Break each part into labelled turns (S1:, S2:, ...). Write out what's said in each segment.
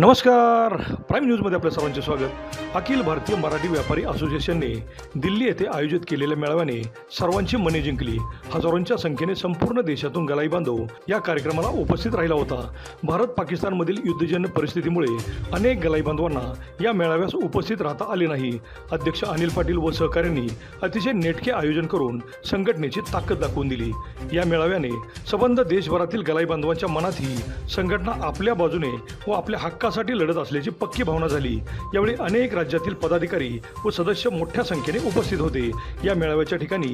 S1: नमस्कार. प्राईम न्यूजमध्ये आपल्या सर्वांचे स्वागत. अखिल भारतीय मराठी व्यापारी असोसिएशनने दिल्ली येथे आयोजित केलेल्या मेळाव्याने सर्वांची मने जिंकली. हजारोंच्या संख्येने संपूर्ण देशातून गलाई बांधव या कार्यक्रमाला उपस्थित राहिला होता. भारत पाकिस्तानमधील युद्धजन्य परिस्थितीमुळे अनेक गलाई बांधवांना या मेळाव्यास उपस्थित राहता आले नाही. अध्यक्ष अनिल पाटील व सहकाऱ्यांनी अतिशय नेटके आयोजन करून संघटनेची ताकद दाखवून दिली. या मेळाव्याने संबंध देशभरातील गलाई बांधवांच्या मनातही संघटना आपल्या बाजूने व आपल्या हक्का हक्कासाठी लढत असल्याची पक्की भावना झाली. यावेळी अनेक राज्यातील पदाधिकारी व सदस्य मोठ्या संख्येने उपस्थित होते. या मेळाव्याच्या ठिकाणी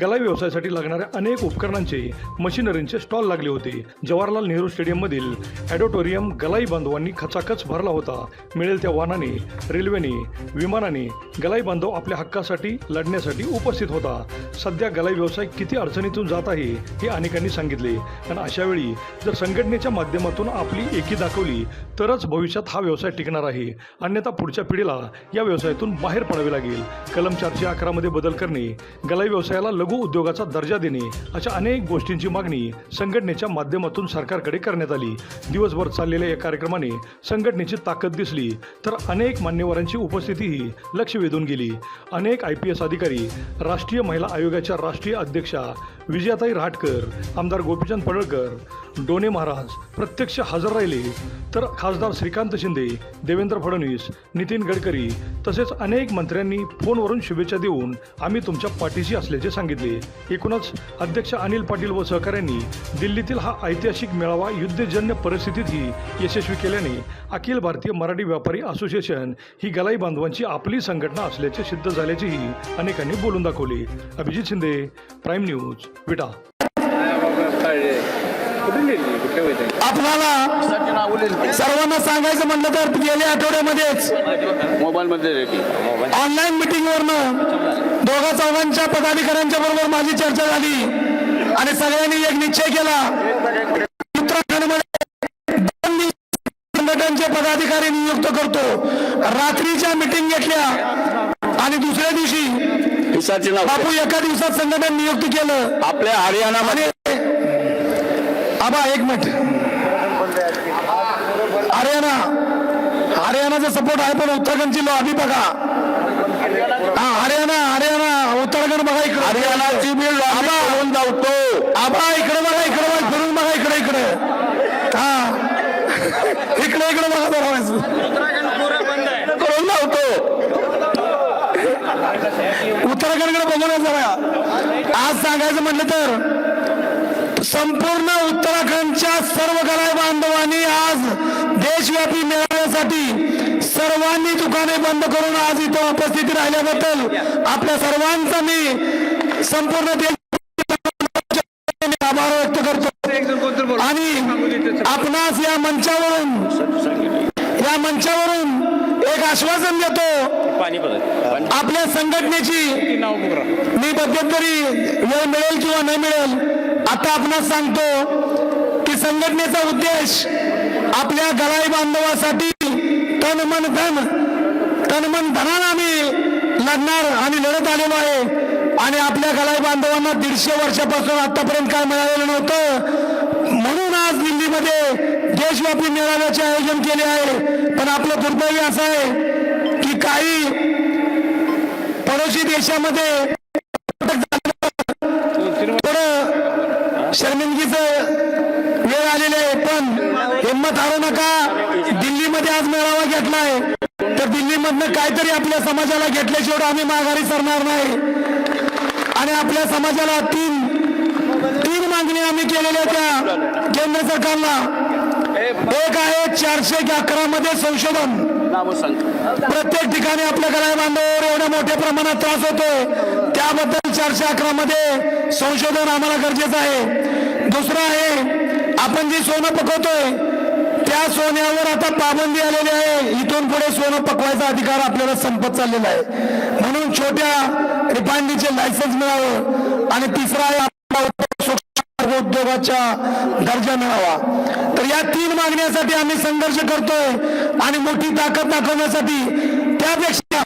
S1: गलाई व्यवसायासाठी लागणाऱ्या अनेक उपकरणांचे मशिनरींचे स्टॉल लागले होते. जवाहरलाल नेहरू स्टेडियममधील ॲडोटोरियम गलाई बांधवांनी खचाखच भरला होता. मिळेल त्या वाहनाने रेल्वेने विमानाने गलाई बांधव आपल्या हक्कासाठी लढण्यासाठी उपस्थित होता. सध्या गलाई व्यवसाय किती अडचणीतून जात आहे हे अनेकांनी सांगितले. आणि अशावेळी जर संघटनेच्या माध्यमातून आपली एकी दाखवली तरच भविष्यात हा व्यवसाय टिकणार आहे. अन्यथा पुढच्या पिढीला या व्यवसायातून बाहेर पडावे लागेल. कलम चारशे अकरामध्ये बदल करणे गलाई व्यवसायाला लघु उद्योगाचा दर्जा देणे अशा अनेक गोष्टींची मागणी संघटनेच्या माध्यमातून सरकारकडे करण्यात आली. दिवसभर चाललेल्या या कार्यक्रमाने संघटनेची ताकद दिसली तर अनेक मान्यवरांची उपस्थितीही लक्ष वेधून गेली. अनेक आय पी एस अधिकारी राष्ट्रीय महिला आयोगाच्या राष्ट्रीय अध्यक्षा विजयाताई रहाटकर आमदार गोपीचंद पडळकर डोने महाराज प्रत्यक्ष हजर राहिले तर खासदार श्रीकांत शिंदे देवेंद्र फडणवीस नितीन गडकरी तसेच अनेक मंत्र्यांनी फोनवरून शुभेच्छा देऊन आम्ही तुमच्या पाठीशी असल्याचे सांगितले. एकूणच अध्यक्ष अनिल पाटील व सहकाऱ्यांनी दिल्लीतील हा ऐतिहासिक मेळावा युद्धजन्य परिस्थितीतही यशस्वी केल्याने अखिल भारतीय मराठी व्यापारी असोसिएशन ही गलाई बांधवांची आपली संघटना असल्याचे सिद्ध झाल्याचेही अनेकांनी बोलून दाखवले. Abhijit Shinde prime news. विटा
S2: आपल्याला सर्वांना सांगायचं म्हणलं तर गेल्या आठवड्यामध्येच
S3: मोबाईल मध्ये
S2: ऑनलाईन मिटिंगवरनं दोघा चौघांच्या पदाधिकाऱ्यांच्या बरोबर माझी चर्चा झाली आणि सगळ्यांनी एक निश्चय केला. संघटनांचे पदाधिकारी नियुक्त करतो. रात्रीच्या मिटिंग घेतल्या आणि दुसऱ्या दिवशी
S3: पिसाचे नाव
S2: बापू एका दिवसात संघटन नियुक्त केलं.
S3: आपल्या हरियाणामध्ये.
S2: आबा एक मिनिट. हरियाणा. हरियाणाचा सपोर्ट आहे पण उत्तराखंडची लॉबी बघा. हा हरियाणा हरियाणा. उत्तराखंड बघा इकडे.
S3: हरियाणाची मी लॉबी करून धावतो
S2: आबा इकडे बघा इकडे बघा फिरून बघा इकडे इकडे. हा. इकडे इकडे बघा जरा. उत्तराखंडकडे बघू ना जरा. आज सांगायचं म्हटलं तर संपूर्ण उत्तराखंडच्या सर्व गलाय बांधवांनी आज देशव्यापी मेळाव्यासाठी सर्वांनी दुकाने बंद करून आज इथं उपस्थिती राहिल्याबद्दल आपल्या सर्वांचा मी संपूर्ण देश आभार व्यक्त करतो. आणि आपणास या मंचावरून या मंचावरून एक आश्वासन देतो. आपल्या संघटनेची मी मध्यंतरी वेळ मिळेल किंवा नाही मिळेल आता आपणास सांगतो की संघटनेचा उद्देश आपल्या गलाई बांधवासाठी तन मन धन तन मन धनानं आम्ही लढणार आणि लढत आलेलो आहे. आणि आपल्या गलाई बांधवांना दीडशे वर्षापासून आतापर्यंत काय मिळालेलं नव्हतं म्हणून आज दिल्लीमध्ये देशव्यापी मेळाव्याचे आयोजन केले आहे. पण आपलं दुर्दैव असं आहे की काही पडोशी देशामध्ये थोडं वेळ आलेले आहे पण हिंमत हारू नका. दिल्लीमध्ये आज मेळावा घेतलाय. तर दिल्लीमधनं काहीतरी आपल्या समाजाला घेतल्याशिवाय आम्ही माघारी सरणार नाही. आणि आपल्या समाजाला तीन तीन मागणी आम्ही केलेल्या त्या केंद्र सरकारला. एक आहे चारशे अकरा मध्ये संशोधन. प्रत्येक ठिकाणी आपल्या गळ्या बांधवावर एवढ्या मोठ्या प्रमाणात त्रास होतोय. त्याबद्दल चारशे अकरा मध्ये संशोधन आम्हाला गरजेचं आहे. दुसरं आहे आपण जे सोनं पकवतोय त्या सोन्यावर आता पाबंदी आलेली आहे. इथून पुढे सोनं पकवायचा अधिकार आपल्याला संपत चाललेला आहे. म्हणून छोट्या रिफायनरीचे लायसन्स मिळावं. आणि तिसरा आहे उद्योगाच्या दर्जा मिळावा. तर या तीन मागण्यासाठी आम्ही संघर्ष करतोय आणि मोठी ताकद दाखवण्यासाठी त्यापेक्षा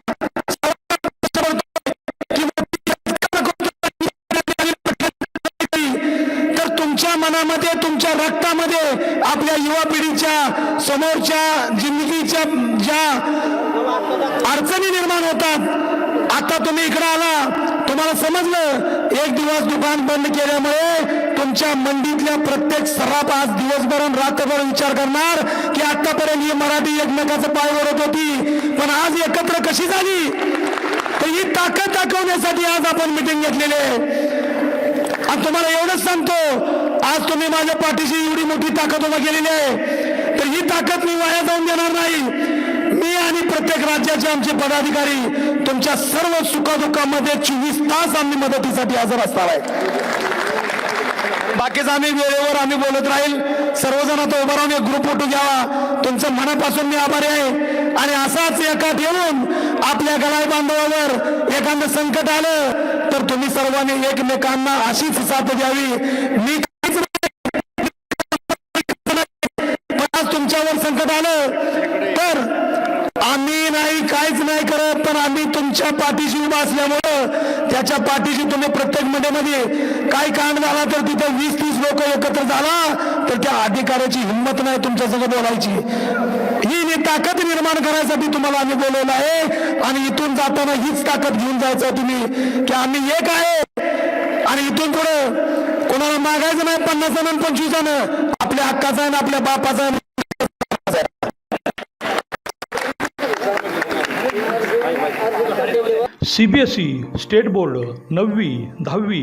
S2: तर तुमच्या मनामध्ये तुमच्या रक्तामध्ये आपल्या युवा पिढीच्या समोरच्या जिंदगीच्या ज्या अडचणी निर्माण होतात आता तुम्ही इकडे आला तुम्हाला समजलं एक दिवस दुकान बंद केल्यामुळे तुमच्या मंडीतल्या प्रत्येक सराप आज दिवसभर रात्रभर विचार करणार की आतापर्यंत ही मराठी एकमेकाचं पाय ओढत होती. पण आज एकत्र कशी झाली? तर ही ताकद दाखवण्यासाठी आज आपण मिटिंग घेतलेली आहे. आणि तुम्हाला एवढंच सांगतो आज तुम्ही माझ्या पाठीशी एवढी मोठी ताकद उभा केलेली आहे. तर ही ताकद मी वाया जाऊन देणार नाही. मी आणि प्रत्येक राज्याचे आमचे पदाधिकारी तुमच्या सर्व सुखादुखामध्ये चोवीस तास आम्ही मदतीसाठी हजर असणार आहे. बाकीचं आम्ही वेळेवर आम्ही बोलत राहील. सर्वजण आता उभं राहून एक ग्रुप फोटो घ्यावा. तुमचं मनापासून मी आभारी आहे. आणि असाच एका ठेवून आपल्या गलाय बांधवावर एखादं संकट आलं तर तुम्ही सर्वांनी एकमेकांना अशीच साथ द्यावी. मी काहीच नाही. आज तुमच्यावर संकट आलं तर आम्ही नाही काहीच नाही करत पण आम्ही तुमच्या पाठीशी उभा असल्यामुळे त्याच्या पाठीशी तुम्ही प्रत्येकमध्ये काय कांड झाला तर तिथे वीस तीस लोक एकत्र झाला तर त्या अधिकाऱ्याची हिंमत नाही तुमच्या सगळं बोलायची. ही मी ताकद निर्माण करायसाठी तुम्हाला आम्ही बोलवलं आहे आणि इथून जाताना हीच ताकद घेऊन जायचं तुम्ही. की आम्ही एक आहे आणि इथून पुढे कोणाला मागायचं नाही पन्नास जण पंचवीस जण. आपल्या हक्काचा आहे ना आपल्या बापाचा आहे.
S1: C B S E state board नववी दहावी